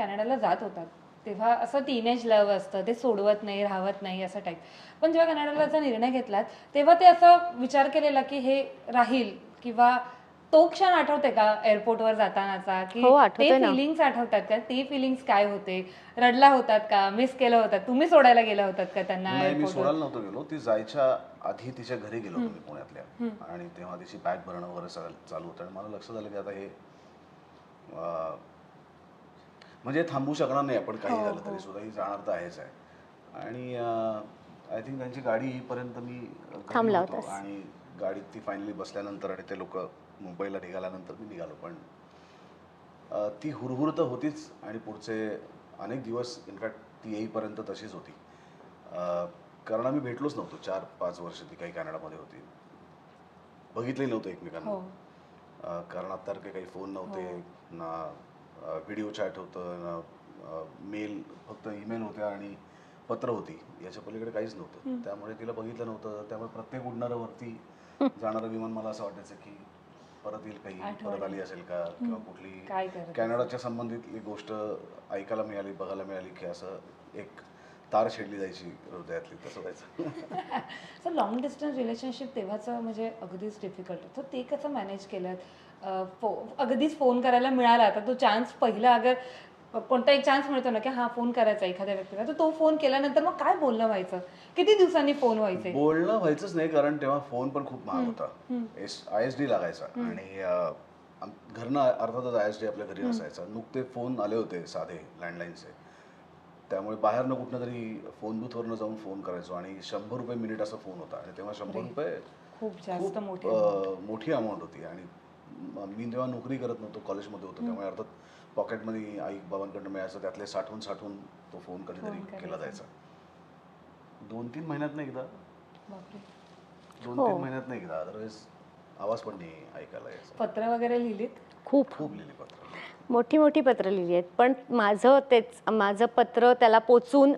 कॅनडाला जात होतात. तेव्हा असं टीनेज लव असतं ते सोडवत नाही राहवत नाही असं टाईप पण जेव्हा कॅनडाचा निर्णय घेतलात तेव्हा ते असं विचार केलेला की हे राहील किंवा तो क्षण आठवते का एअरपोर्टवर जातानाचा? की हो, ते. फिलिंग्स आठवतात का? ते फिलिंग्स काय होते? रडला होतात का? मिस केलं होतं तुम्ही सोडायला गेला होतात का त्यांना मी? सोडायला नव्हतो गेलो. ती जायच्या आधी तिच्या घरी गेलो होतो मी पुण्यातल्या. आणि तेव्हा तिची बॅग भरणं वगैरे सगळं चालू होतं. आणि मला लक्षात आलं की आता हे म्हणजे थांबू शकणार नाही आपण काही झालं तरी सुद्धा ही जाणार तर आहेच आहे. आणि आय थिंक त्यांची गाडी येईपर्यंत मी थांबला होतो. आणि गाडीत ती फायनली बसल्यानंतर आणि ते लोक मुंबईला निघाल्यानंतर मी निघालो. पण ती हुरहुर तर होतीच आणि पुढचे अनेक दिवस इनफॅक्ट ती येईपर्यंत तशीच होती. कारण आम्ही भेटलोच नव्हतो. चार पाच वर्ष ती काही कॅनडामध्ये होती. बघितलंही नव्हतं एकमेकांना. हो. कारण आता काही फोन नव्हते ना व्हिडिओ चॅट होतं मेल फक्त ईमेल होत्या आणि पत्र होती. याच्या पलीकडे काहीच नव्हतं. त्यामुळे तिला बघितलं नव्हतं. त्यामुळे प्रत्येक उडणारं वरती जाणारं विमान मला असं वाटायचं की परत येईल काही? परत आली असेल का? किंवा कुठली कॅनडाच्या संबंधितली गोष्ट ऐकायला मिळाली बघायला मिळाली की असं एक तार छेडली जायची हृदयातली तसं व्हायचं सर लॉंग डिस्टन्स रिलेशनशिप तेव्हाचं म्हणजे अगदीच डिफिकल्ट तर ते कसं मॅनेज केलं? फो अगदीच फोन करायला मिळाला आता तो चान्स पहिला अगर कोणता एक चान्स मिळतो ना की हा फोन करायचा एखाद्या व्यक्तीला तर तो फोन केल्यानंतर मग काय बोलणं व्हायचं? किती दिवसांनी फोन व्हायचे? बोलणं व्हायचंच नाही कारण तेव्हा फोन पण खूप महाग होता. एस आय एस डी लागायचा. आणि घरनं अर्थातच आय एस डी आपल्या घरी नसायचा नुकते फोन आले होते साधे लँडलाईनचे त्यामुळे बाहेरनं कुठनं तरी फोन बूथवरनं जाऊन फोन करायचो. आणि शंभर रुपये मिनिट असा फोन होता. आणि तेव्हा शंभर रुपये खूप जास्त मोठे मोठी अमाऊंट होती. आणि म- तेव्हा नोकरी करत नव्हतो कॉलेजमध्ये होतो त्यामुळे अर्थात पॉकेटमध्ये आई बाबांकडनं मिळायचं त्यातले साठवून साठवून तो फोन कधीतरी केला जायचा. दोन तीन महिन्यात नाही एकदा. दोन हो. तीन महिन्यात नाही एकदा. अदरवाईज आवाज पण नाही ऐकायला यायचा. पत्र वगैरे लिहिलीत? खूप. खूप लिहिली पत्र. मोठी मोठी पत्र लिहिली आहेत. पण माझं तेच माझं पत्र त्याला पोचून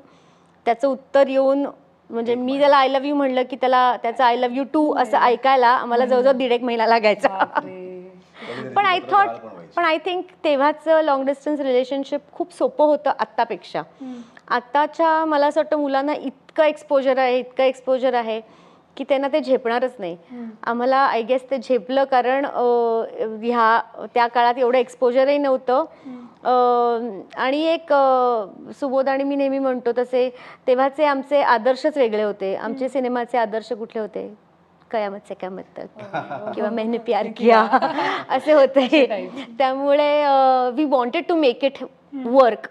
त्याचं उत्तर येऊन म्हणजे मी त्याला आय लव्ह यू म्हणलं की त्याला त्याचं आय लव्ह यू टू असं ऐकायला आम्हाला जवळजवळ दीड एक महिना लागायचा. पण आय थॉट. पण आय थिंक तेव्हाचं लॉंग डिस्टन्स रिलेशनशिप खूप सोपं होतं आत्तापेक्षा. आत्ताच्या मला असं वाटतं मुलांना इतकं एक्सपोजर आहे इतकं एक्सपोजर आहे. की त्यांना ते झेपणारच नाही. आम्हाला आय गेस ते झेपलं कारण ह्या त्या काळात एवढं एक्सपोजरही नव्हतं. आणि एक सुबोध आणि मी नेहमी म्हणतो तसे तेव्हाचे आमचे आदर्शच वेगळे होते. आमचे सिनेमाचे आदर्श कुठले होते? कयामत से कयामत तक. किंवा मैंने प्यार किया. असे होते. त्यामुळे we wanted to make it work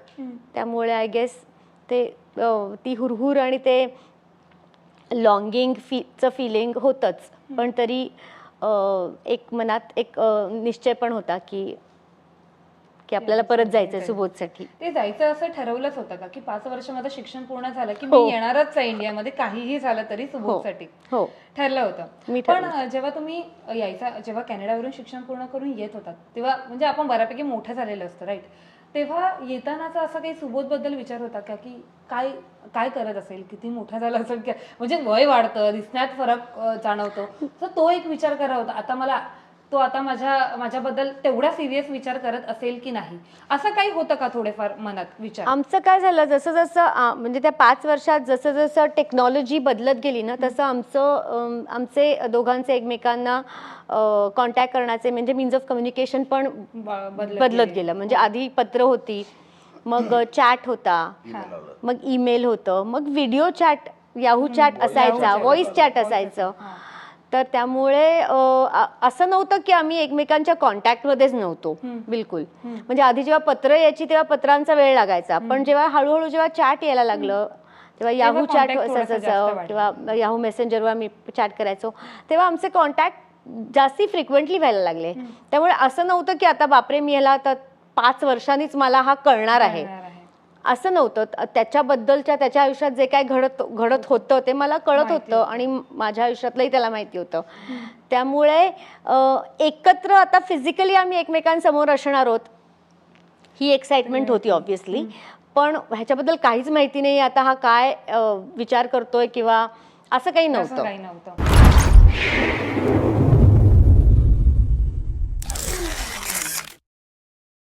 त्यामुळे आय गेस ते ती हुरहुर आणि ते लॉंगिंग फीचं फिलिंग होतंच. पण तरी एक मनात एक निश्चय पण होता की की आपल्याला परत जायचंय सुबोधसाठी. ते जायचं असं ठरवलंच होतं का? की पाच वर्ष माझं शिक्षण पूर्ण झालं की हो. मी येणारच आहे इंडियामध्ये काहीही झालं तरी सुबोधसाठी. हो. ठरलं होतं. मी पण जेव्हा तुम्ही यायचा जेव्हा कॅनडावरून शिक्षण पूर्ण करून येत होतात तेव्हा म्हणजे आपण बऱ्यापैकी मोठं झालेलं असतं राईट? तेव्हा येतानाचा असा काही सुबोधबद्दल विचार होता का? की काय काय करत असेल? किती मोठा झाला असेल? म्हणजे वय वाढतं दिसण्यात फरक जाणवतो. तर तो एक विचार करा होता. आता मला तो आता माझ्या माझ्याबद्दल तेवढा सिरियस विचार करत असेल की नाही? असं काही होतं का थोडेफार मनात विचार? आमचं काय झालं जसं जसं म्हणजे त्या पाच वर्षात जसं जसं टेक्नॉलॉजी बदलत गेली ना तसं आमचं आमचे दोघांचे एकमेकांना कॉन्टॅक्ट करण्याचे म्हणजे मीन्स ऑफ कम्युनिकेशन पण बदलत बदलत गेले. म्हणजे आधी पत्र होती मग चॅट होता मग ईमेल होतं मग व्हिडिओ चॅट याहू चॅट असायचा व्हॉइस चॅट असायचं. तर त्यामुळे असं नव्हतं की आम्ही एकमेकांच्या कॉन्टॅक्टमध्येच नव्हतो. बिलकुल. म्हणजे आधी जेव्हा पत्र यायची तेव्हा पत्रांचा वेळ लागायचा. पण जेव्हा हळूहळू जेव्हा चॅट यायला लागलं तेव्हा याहू चॅट. किंवा याहू मेसेंजरवर आम्ही चॅट करायचो तेव्हा आमचे कॉन्टॅक्ट जास्ती फ्रिक्वेंटली व्हायला लागले. त्यामुळे असं नव्हतं की आता बापरे मी याला आता पाच वर्षांनीच मला हा कळणार आहे. असं नव्हतं. त्याच्याबद्दलच्या त्याच्या आयुष्यात जे काय घडत घडत होतं ते मला कळत होतं आणि माझ्या आयुष्यातलंही त्याला माहिती होतं. त्यामुळे एकत्र आता फिजिकली आम्ही एकमेकांसमोर असणार आहोत ही एक्साइटमेंट होती ऑब्व्हियसली पण ह्याच्याबद्दल काहीच माहिती नाही. आता हा काय विचार करतोय किंवा असं काही असं नव्हतं. काही नव्हतं.